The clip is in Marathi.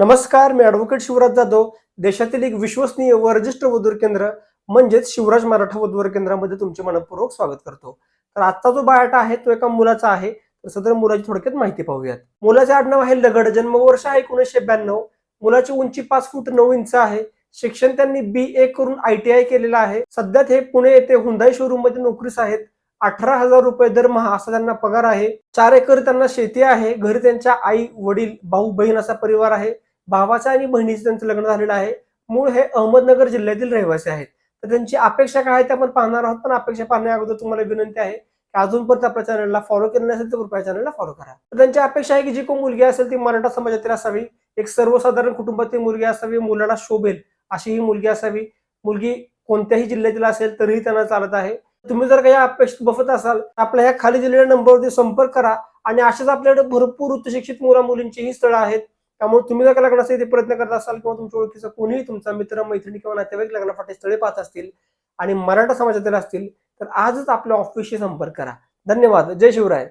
नमस्कार मी ॲडव्होकेट शिवराज जाधव. देशातील एक विश्वसनीय व रजिस्टर वधूर केंद्र म्हणजेच शिवराज मराठा वधूवर केंद्रामध्ये तुमचे मनपूर्वक स्वागत करतो. तर आजचा जो बायोटा आहे तो एका मुलाचा आहे. तर सदर मुलाची थोडक्यात माहिती पाहूयात. मुलाचे आडनाव आहे लगड. जन्मवर्ष आहे एकोणीसशे ब्याण्णव. मुलाची उंची पाच फूट नऊ इंच आहे. शिक्षण त्यांनी बी ए करून आय टी आय केलेलं आहे. सध्या ते पुणे येथे हुंदाई शोरूममध्ये नोकरीस आहेत. अठरा हजार रुपये दरमहा असा त्यांना पगार आहे. चार एकर त्यांना शेती आहे. घरी त्यांच्या आई वडील भाऊ बहीण असा परिवार आहे. भावाचा आणि बहिणीचं त्यांचं लग्न झालेलं आहे. मूळ हे अहमदनगर जिल्ह्यातील रहिवासी आहेत. तर त्यांची अपेक्षा काय आहे ते आपण पाहणार आहोत. पण अपेक्षा पाहण्या अगोदर तुम्हाला विनंती आहे की अजूनपर्यंत आपल्या चॅनलला फॉलो केलं नसेल तर कृपया चॅनलला फॉलो करा. तर त्यांची अपेक्षा आहे की जी कोण मुलगी असेल ती मराठा समाजातील असावी. एक सर्वसाधारण कुटुंबातील मुलगी असावी. मुलाला शोभेल अशी ही मुलगी असावी. मुलगी कोणत्याही जिल्ह्यातील असेल तरीही त्यांना चालत आहे. तुम्ही जर काही अपेक्षित बफत असाल तर आपल्या ह्या खाली दिलेल्या नंबरवरती संपर्क करा. आणि अशाच आपल्याकडे भरपूर उच्चशिक्षित मुला मुलींचीही स्थळं आहेत. त्यामुळे तुम्ही जर का लग्नासाठी प्रयत्न करत असाल किंवा तुमच्या ओळखीचा कोणीही तुमचा मित्र मैत्रिणी किंवा नातेवाईक लग्नासाठी स्थळे पाहत असतील आणि मराठा समाजातील असतील तर आजच आपल्या ऑफिसशी संपर्क करा. धन्यवाद. जय शिवराय.